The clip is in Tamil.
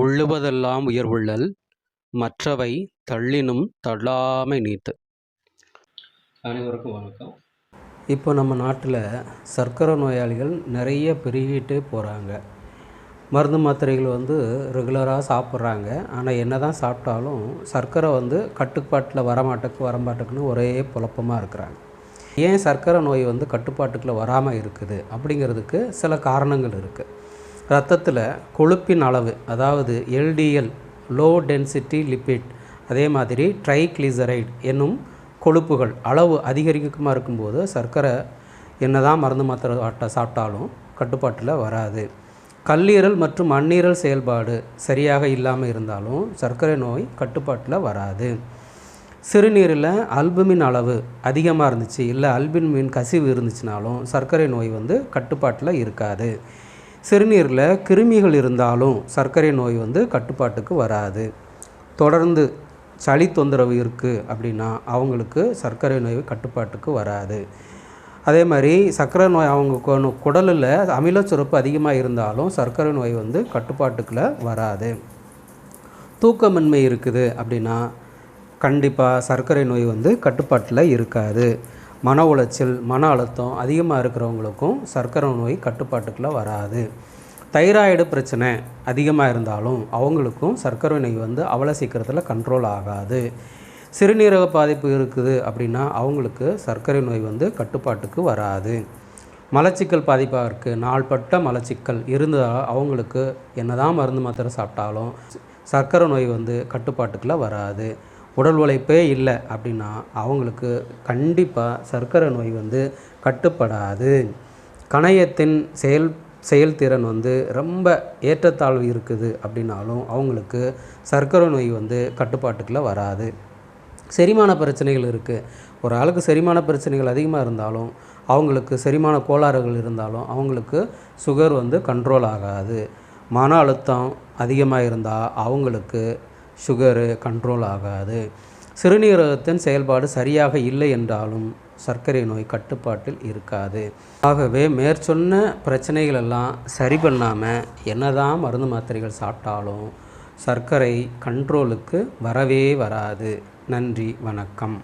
உள்ளுவதெல்லாம் உயர்வுள்ளல் மற்றவை தள்ளினும் தள்ளாமை நீத்து. அனைவருக்கும் வணக்கம். இப்போ நம்ம நாட்டில் சர்க்கரை நோயாளிகள் நிறைய பெருகிட்டே போகிறாங்க மருந்து மாத்திரைகள் வந்து ரெகுலராக சாப்பிட்றாங்க. ஆனால் என்ன தான் சாப்பிட்டாலும் சர்க்கரை வந்து கட்டுப்பாட்டில் வரமாட்டக்கு வரமாட்டக்குன்னு ஒரே குழப்பமாக இருக்கிறாங்க. ஏன் சர்க்கரை நோய் வந்து கட்டுப்பாட்டுக்குள்ளே வராமல் இருக்குது? அப்படிங்கிறதுக்கு சில காரணங்கள் இருக்குது ரத்தத்தில் கொழுப்பின் அளவு அதாவது எல்டிஎல் லோ டென்சிட்டி லிப்பிட் அதே மாதிரி ட்ரைக்ளிசரைட் என்னும் கொழுப்புகள் அளவு அதிகரிக்கமாக இருக்கும்போது சர்க்கரை என்ன தான் மருந்து மாத்திரை ஆட்ட சாப்பிட்டாலும் கட்டுப்பாட்டில் வராது. கல்லீரல் மற்றும் மண்ணீரல் செயல்பாடு சரியாக இல்லாமல் இருந்தாலும் சர்க்கரை நோய் கட்டுப்பாட்டில் வராது. சிறுநீரில் அல்புமின் அளவு அதிகமாக இருந்துச்சு இல்லை அல்பின் மீன் கசிவு இருந்துச்சுனாலும் சர்க்கரை நோய் வந்து கட்டுப்பாட்டில் இருக்காது. சிறுநீரில் கிருமிகள் இருந்தாலும் சர்க்கரை நோய் வந்து கட்டுப்பாட்டுக்கு வராது. தொடர்ந்து சளி தொந்தரவு இருக்குது அப்படின்னா அவங்களுக்கு சர்க்கரை நோய் கட்டுப்பாட்டுக்கு வராது. அதே மாதிரி சர்க்கரை நோய் அவங்க குடலில் அமிலச்சுரப்பு அதிகமாக இருந்தாலும் சர்க்கரை நோய் வந்து கட்டுப்பாட்டுக்குள்ளே வராது. தூக்கமின்மை இருக்குது அப்படின்னா கண்டிப்பாக சர்க்கரை நோய் வந்து கட்டுப்பாட்டில் இருக்காது. மன உளைச்சல் மன அழுத்தம் அதிகமாக இருக்கிறவங்களுக்கும் சர்க்கரை நோய் கட்டுப்பாட்டுக்குள்ளே வராது. தைராய்டு பிரச்சனை அதிகமாக இருந்தாலும் அவங்களுக்கும் சர்க்கரை நோய் வந்து அவ்வளோ சீக்கிரத்தில் கண்ட்ரோல் ஆகாது. சிறுநீரக பாதிப்பு இருக்குது அப்படின்னா அவங்களுக்கு சர்க்கரை நோய் வந்து கட்டுப்பாட்டுக்கு வராது. மலச்சிக்கல் பாதிப்பாக இருக்குது நாள்பட்ட மலச்சிக்கல் இருந்தால் அவங்களுக்கு என்னதான் மருந்து மாத்திரை சாப்பிட்டாலும் சர்க்கரை நோய் வந்து கட்டுப்பாட்டுக்குள்ளே வராது. உடல் உழைப்பே இல்லை அப்படின்னா அவங்களுக்கு கண்டிப்பாக சர்க்கரை நோய் வந்து கட்டுப்படாது. கணையத்தின் செயல் செயல்திறன் வந்து ரொம்ப ஏற்றத்தாழ்வு இருக்குது அப்படின்னாலும் அவங்களுக்கு சர்க்கரை நோய் வந்து கட்டுப்பாட்டுக்குள்ளே வராது. செரிமான பிரச்சனைகள் இருக்குது ஒரு ஆளுக்கு செரிமான பிரச்சனைகள் அதிகமாக இருந்தாலும் அவங்களுக்கு செரிமான கோளாறுகள் இருந்தாலும் அவங்களுக்கு சுகர் வந்து கண்ட்ரோல் ஆகாது. மன அழுத்தம் அதிகமாக இருந்தால் அவங்களுக்கு சுகரு கண்ட்ரோல் ஆகாது. சிறுநீரகத்தின் செயல்பாடு சரியாக இல்லை என்றாலும் சர்க்கரை நோய் கட்டுப்பாட்டில் இருக்காது. ஆகவே மேற்சொன்ன பிரச்சனைகள் எல்லாம் சரி பண்ணாமல் என்னதான் மருந்து மாத்திரைகள் சாப்பிட்டாலும் சர்க்கரை கண்ட்ரோலுக்கு வரவே வராது. நன்றி வணக்கம்.